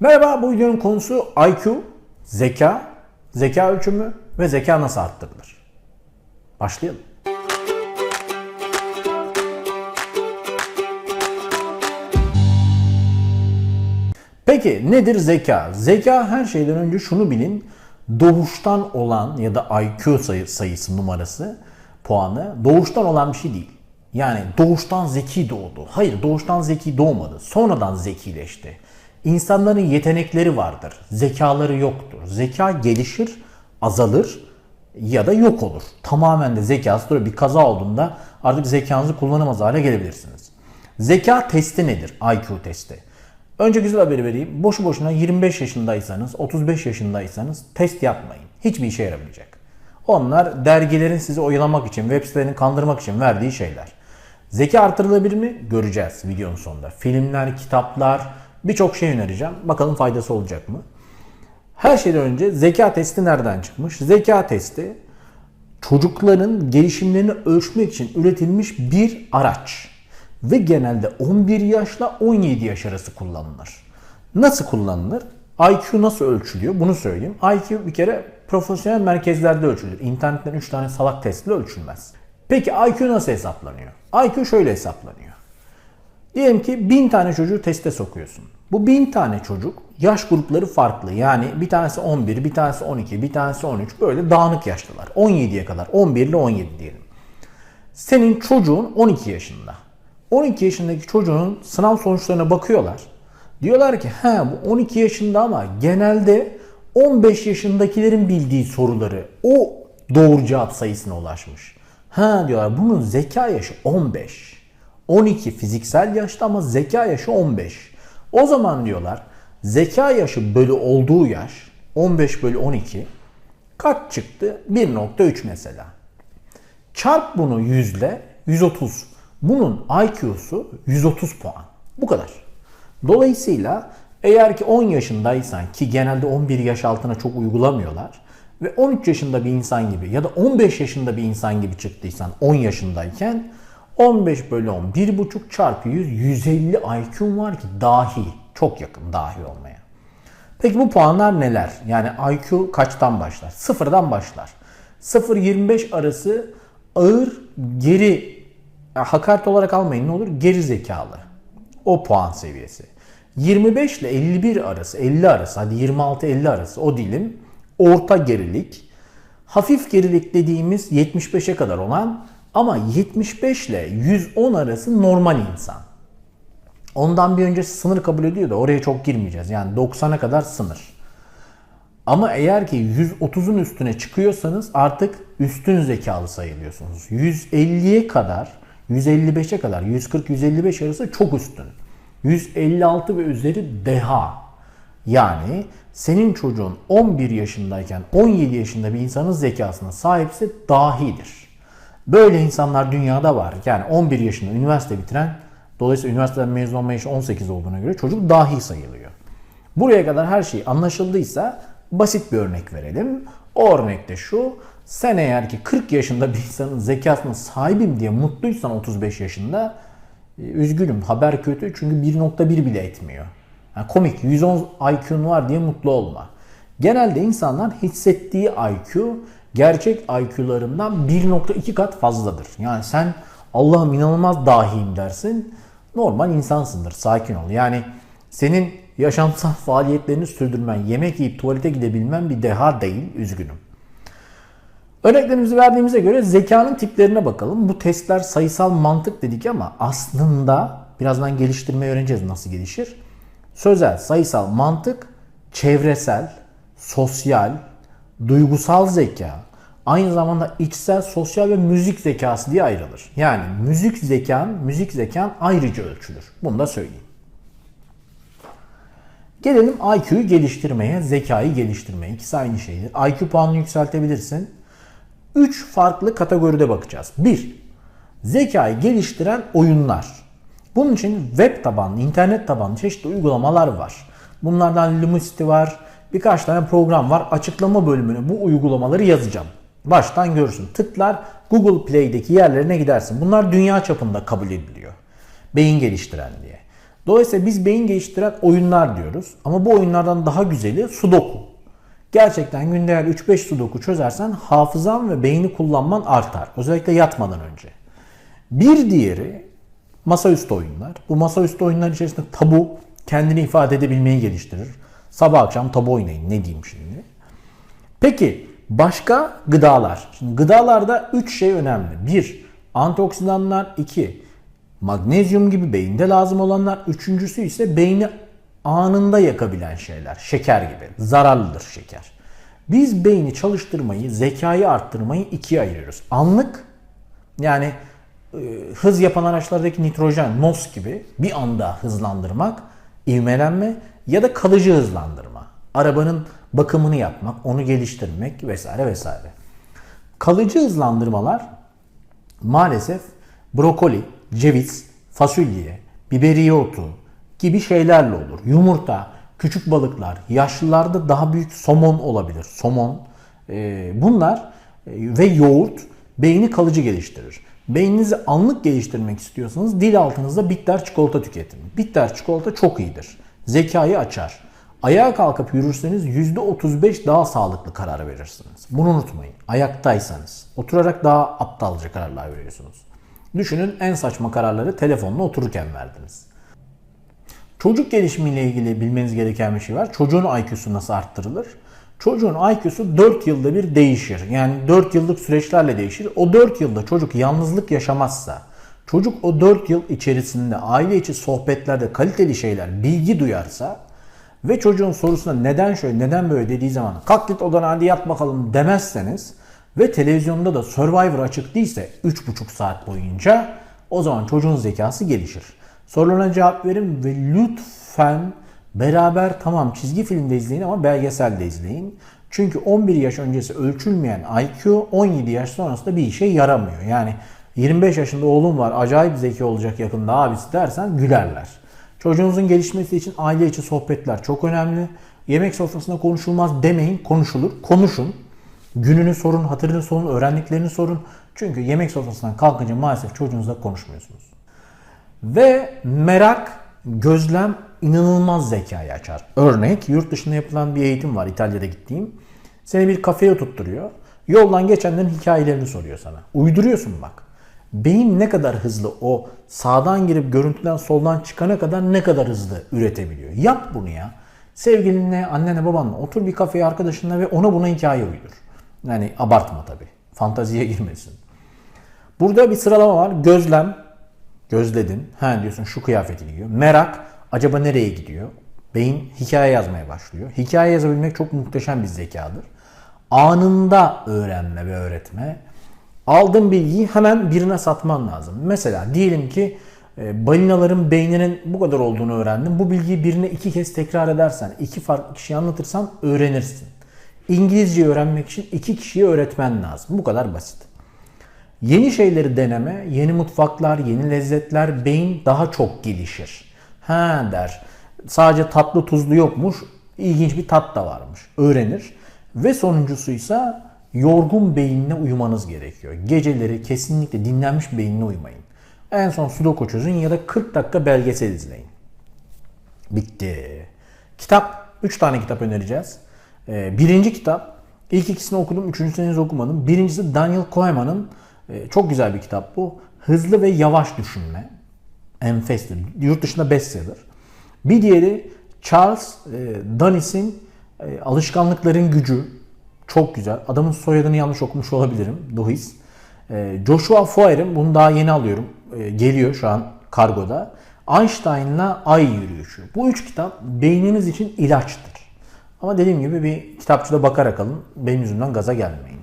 Merhaba, bu videonun konusu IQ, zeka, zeka ölçümü ve zeka nasıl arttırılır? Başlayalım. Peki nedir zeka? Zeka her şeyden önce şunu bilin. Doğuştan olan ya da IQ sayı, sayısı numarası, puanı doğuştan olan bir şey değil. Yani doğuştan zeki doğdu. Hayır doğuştan zeki doğmadı. Sonradan zekileşti. İnsanların yetenekleri vardır. Zekaları yoktur. Zeka gelişir, azalır ya da yok olur. Tamamen de zekası duruyor. Bir kaza olduğunda artık zekanızı kullanamaz hale gelebilirsiniz. Zeka testi nedir? IQ testi. Önce güzel haberi vereyim. Boşu boşuna 25 yaşındaysanız, 35 yaşındaysanız test yapmayın. Hiçbir işe yaramayacak. Onlar dergilerin sizi oyalamak için, web sitelerini kandırmak için verdiği şeyler. Zeka artırılabilir mi? Göreceğiz videonun sonunda. Filmler, kitaplar, birçok şey önereceğim. Bakalım faydası olacak mı? Her şeyden önce zeka testi nereden çıkmış? Zeka testi çocukların gelişimlerini ölçmek için üretilmiş bir araç. Ve genelde 11 yaşla 17 yaş arası kullanılır. Nasıl kullanılır? IQ nasıl ölçülüyor? Bunu söyleyeyim. IQ bir kere profesyonel merkezlerde ölçülür. İnternetten 3 tane salak testle ölçülmez. Peki IQ nasıl hesaplanıyor? IQ şöyle hesaplanıyor. Diyelim ki 1000 tane çocuğu teste sokuyorsun. Bu 1000 tane çocuk yaş grupları farklı. Yani bir tanesi 11, bir tanesi 12, bir tanesi 13 böyle dağınık yaşlılar. 17'ye kadar 11 ile 17 diyelim. Senin çocuğun 12 yaşında. 12 yaşındaki çocuğun sınav sonuçlarına bakıyorlar. Diyorlar ki ha bu 12 yaşında ama genelde 15 yaşındakilerin bildiği soruları o doğru cevap sayısına ulaşmış. Ha diyorlar bunun zeka yaşı 15. 12 fiziksel yaşta ama zeka yaşı 15. O zaman diyorlar zeka yaşı bölü olduğu yaş 15 bölü 12 kaç çıktı? 1.3 mesela. Çarp bunu 100 ile 130. Bunun IQ'su 130 puan. Bu kadar. Dolayısıyla eğer ki 10 yaşındaysan ki genelde 11 yaş altına çok uygulamıyorlar ve 13 yaşında bir insan gibi ya da 15 yaşında bir insan gibi çıktıysan 10 yaşındayken 15 bölü 10 1,5 çarpı 100 150 IQ'un var ki dahi çok yakın dahi olmaya. Peki bu puanlar neler? Yani IQ kaçtan başlar? Sıfırdan başlar. 0-25 arası ağır geri hakaret olarak almayın ne olur? Geri zekalı. O puan seviyesi. 25 ile 51 arası, 50 arası, hadi 26-50 arası o dilim orta gerilik. Hafif gerilik dediğimiz 75'e kadar olan ama 75 ile 110 arası normal insan. Ondan bir öncesi sınır kabul ediyor da oraya çok girmeyeceğiz. Yani 90'a kadar sınır. Ama eğer ki 130'un üstüne çıkıyorsanız artık üstün zekalı sayılıyorsunuz. 150'ye kadar, 155'e kadar, 140-155 arası çok üstün. 156 ve üzeri deha. Yani senin çocuğun 11 yaşındayken 17 yaşında bir insanın zekasına sahipse dahidir. Böyle insanlar dünyada var. Yani 11 yaşında üniversite bitiren, dolayısıyla üniversiteden mezun olma yaşı 18 olduğuna göre çocuk dahi sayılıyor. Buraya kadar her şey anlaşıldıysa basit bir örnek verelim. O örnek de şu. Sen eğer ki 40 yaşında bir insanın zekasına sahibim diye mutluysan 35 yaşında e, üzgünüm haber kötü çünkü 1.1 bile etmiyor. Yani komik 110 IQ'un var diye mutlu olma. Genelde insanlar hissettiği IQ gerçek IQ'larından 1.2 kat fazladır. Yani sen Allah'ım inanılmaz dahiyim dersin. Normal insansındır. Sakin ol. Yani senin yaşamsal faaliyetlerini sürdürmen, yemek yiyip tuvalete gidebilmen bir deha değil. Üzgünüm. Örneklerimizi verdiğimize göre zekanın tiplerine bakalım. Bu testler sayısal mantık dedik ama aslında birazdan geliştirmeyi öğreneceğiz nasıl gelişir. Sözel, sayısal mantık, çevresel, sosyal, duygusal zeka, aynı zamanda içsel, sosyal ve müzik zekası diye ayrılır. Yani müzik zekan, müzik zekan ayrıca ölçülür. Bunu da söyleyeyim. Gelelim IQ'yu geliştirmeye, zekayı geliştirmeye. İkisi aynı şeydir. IQ puanını yükseltebilirsin. 3 farklı kategoride bakacağız. 1. Zekayı geliştiren oyunlar. Bunun için web tabanlı, internet tabanlı çeşitli uygulamalar var. Bunlardan Lumosity var, birkaç tane program var. Açıklama bölümüne bu uygulamaları yazacağım. Baştan görürsün. Tıklar Google Play'deki yerlerine gidersin. Bunlar dünya çapında kabul ediliyor. Beyin geliştiren diye. Dolayısıyla biz beyin geliştiren oyunlar diyoruz. Ama bu oyunlardan daha güzeli sudoku. Gerçekten günde eğer 3-5 sudoku çözersen hafızan ve beyni kullanman artar. Özellikle yatmadan önce. Bir diğeri masaüstü oyunlar. Bu masaüstü oyunlar içerisinde tabu kendini ifade edebilmeyi geliştirir. Sabah akşam tabu oynayın ne diyeyim şimdi. Peki başka gıdalar. Şimdi gıdalarda 3 şey önemli. 1. Antioksidanlar. 2. Magnezyum gibi beyinde lazım olanlar. Üçüncüsü ise beyni anında yakabilen şeyler. Şeker gibi. Zararlıdır şeker. Biz beyni çalıştırmayı, zekayı arttırmayı ikiye ayırıyoruz. Anlık yani e, hız yapan araçlardaki nitrojen, NOS gibi bir anda hızlandırmak, ivmelenme ya da kalıcı hızlandırma. Arabanın bakımını yapmak, onu geliştirmek vesaire vesaire. Kalıcı hızlandırmalar maalesef brokoli, ceviz, fasulye, biberiye otu gibi şeylerle olur. Yumurta, küçük balıklar, yaşlılarda daha büyük somon olabilir. Somon. bunlar ve yoğurt beyni kalıcı geliştirir. Beyninizi anlık geliştirmek istiyorsanız dil altınızda bitter çikolata tüketin. Bitter çikolata çok iyidir. Zekayı açar. Ayağa kalkıp yürürseniz %35 daha sağlıklı karar verirsiniz. Bunu unutmayın. Ayaktaysanız. Oturarak daha aptalca kararlar veriyorsunuz. Düşünün en saçma kararları telefonla otururken verdiniz. Çocuk gelişimiyle ilgili bilmeniz gereken bir şey var. Çocuğun IQ'su nasıl arttırılır? Çocuğun IQ'su 4 yılda bir değişir. Yani 4 yıllık süreçlerle değişir. O 4 yılda çocuk yalnızlık yaşamazsa, çocuk o 4 yıl içerisinde aile içi sohbetlerde kaliteli şeyler, bilgi duyarsa ve çocuğun sorusuna neden şöyle, neden böyle dediği zaman kalk git odana hadi yat bakalım demezseniz ve televizyonda da Survivor açık değilse 3,5 saat boyunca o zaman çocuğun zekası gelişir. Sorularına cevap verin ve lütfen beraber tamam çizgi filmde izleyin ama belgeselde izleyin. Çünkü 11 yaş öncesi ölçülmeyen IQ 17 yaş sonrasında bir işe yaramıyor. Yani 25 yaşında oğlum var acayip zeki olacak yakında abisi dersen gülerler. Çocuğunuzun gelişmesi için aile içi sohbetler çok önemli. Yemek sofrasında konuşulmaz demeyin, konuşulur. Konuşun. Gününü sorun, hatırını sorun, öğrendiklerini sorun. Çünkü yemek sofrasından kalkınca maalesef çocuğunuzla konuşmuyorsunuz. Ve merak, gözlem inanılmaz zekayı açar. Örnek yurt dışında yapılan bir eğitim var İtalya'da gittiğim. Seni bir kafeye tutturuyor. Yoldan geçenlerin hikayelerini soruyor sana. Uyduruyorsun bak. Beyin ne kadar hızlı o sağdan girip görüntüden soldan çıkana kadar ne kadar hızlı üretebiliyor. Yap bunu ya. Sevgilinle, annene, babanla otur bir kafeye arkadaşınla ve ona buna hikaye uydur. Yani abartma tabii. Fantaziye girmesin. Burada bir sıralama var. Gözlem, gözledin. Ha diyorsun şu kıyafeti giyiyor. Merak, acaba nereye gidiyor? Beyin hikaye yazmaya başlıyor. Hikaye yazabilmek çok muhteşem bir zekadır. Anında öğrenme ve öğretme. Aldığın bilgiyi hemen birine satman lazım. Mesela diyelim ki e, balinaların beyninin bu kadar olduğunu öğrendin. Bu bilgiyi birine iki kez tekrar edersen, iki farklı kişiye anlatırsan öğrenirsin. İngilizce öğrenmek için iki kişiye öğretmen lazım. Bu kadar basit. Yeni şeyleri deneme, yeni mutfaklar, yeni lezzetler beyin daha çok gelişir. Ha der. Sadece tatlı tuzlu yokmuş. ilginç bir tat da varmış. Öğrenir. Ve sonuncusuysa yorgun beyinle uyumanız gerekiyor. Geceleri kesinlikle dinlenmiş beyinle uyumayın. En son sudoku çözün ya da 40 dakika belgesel izleyin. Bitti. Kitap. 3 tane kitap önereceğiz. Ee, birinci kitap. İlk ikisini okudum. Üçüncüsünü henüz okumadım. Birincisi Daniel Kahneman'ın e, çok güzel bir kitap bu. Hızlı ve yavaş düşünme. Enfestir. Yurt dışında bestseller. Bir diğeri Charles e, Dunniss'in e, Alışkanlıkların Gücü. Çok güzel. Adamın soyadını yanlış okumuş olabilirim. Duhis. E, Joshua Foer'in bunu daha yeni alıyorum. E, geliyor şu an kargoda. Einstein'la Ay Yürüyüşü. Bu üç kitap beyniniz için ilaçtır. Ama dediğim gibi bir kitapçıda bakarak alın. Benim yüzümden gaza gelmeyin.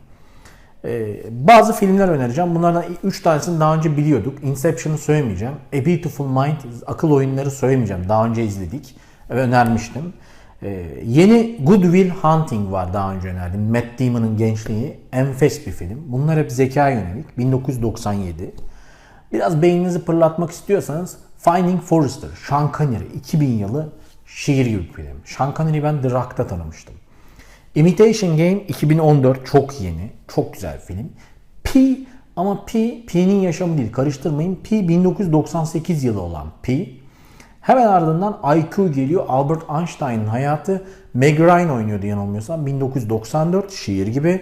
Ee, bazı filmler önereceğim. Bunlardan 3 tanesini daha önce biliyorduk. Inception'ı söylemeyeceğim. A Beautiful Mind, akıl oyunları söylemeyeceğim. Daha önce izledik ve önermiştim. Ee, yeni Good Will Hunting var daha önce önerdim. Matt Damon'ın gençliği. Enfes bir film. Bunlar hep zeka yönelik. 1997. Biraz beyninizi pırlatmak istiyorsanız Finding Forrester, Sean Connery 2000 yılı şiir gibi bir film. Sean Connery'i ben The Rock'ta tanımıştım. Imitation Game 2014 çok yeni, çok güzel film. Pi ama Pi, Pi'nin yaşamı değil karıştırmayın. Pi 1998 yılı olan Pi. Hemen ardından IQ geliyor. Albert Einstein'ın hayatı. Meg Ryan oynuyordu yanılmıyorsam. 1994 şiir gibi.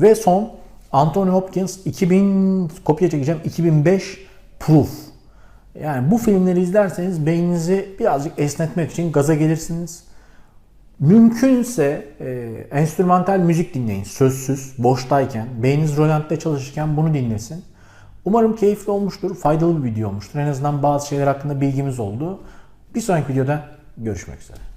Ve son Anthony Hopkins 2000 kopya çekeceğim 2005 Proof. Yani bu filmleri izlerseniz beyninizi birazcık esnetmek için gaza gelirsiniz. Mümkünse e, enstrümantal müzik dinleyin. Sözsüz, boştayken, beyniniz rolantte çalışırken bunu dinlesin. Umarım keyifli olmuştur, faydalı bir video olmuştur. En azından bazı şeyler hakkında bilgimiz oldu. Bir sonraki videoda görüşmek üzere.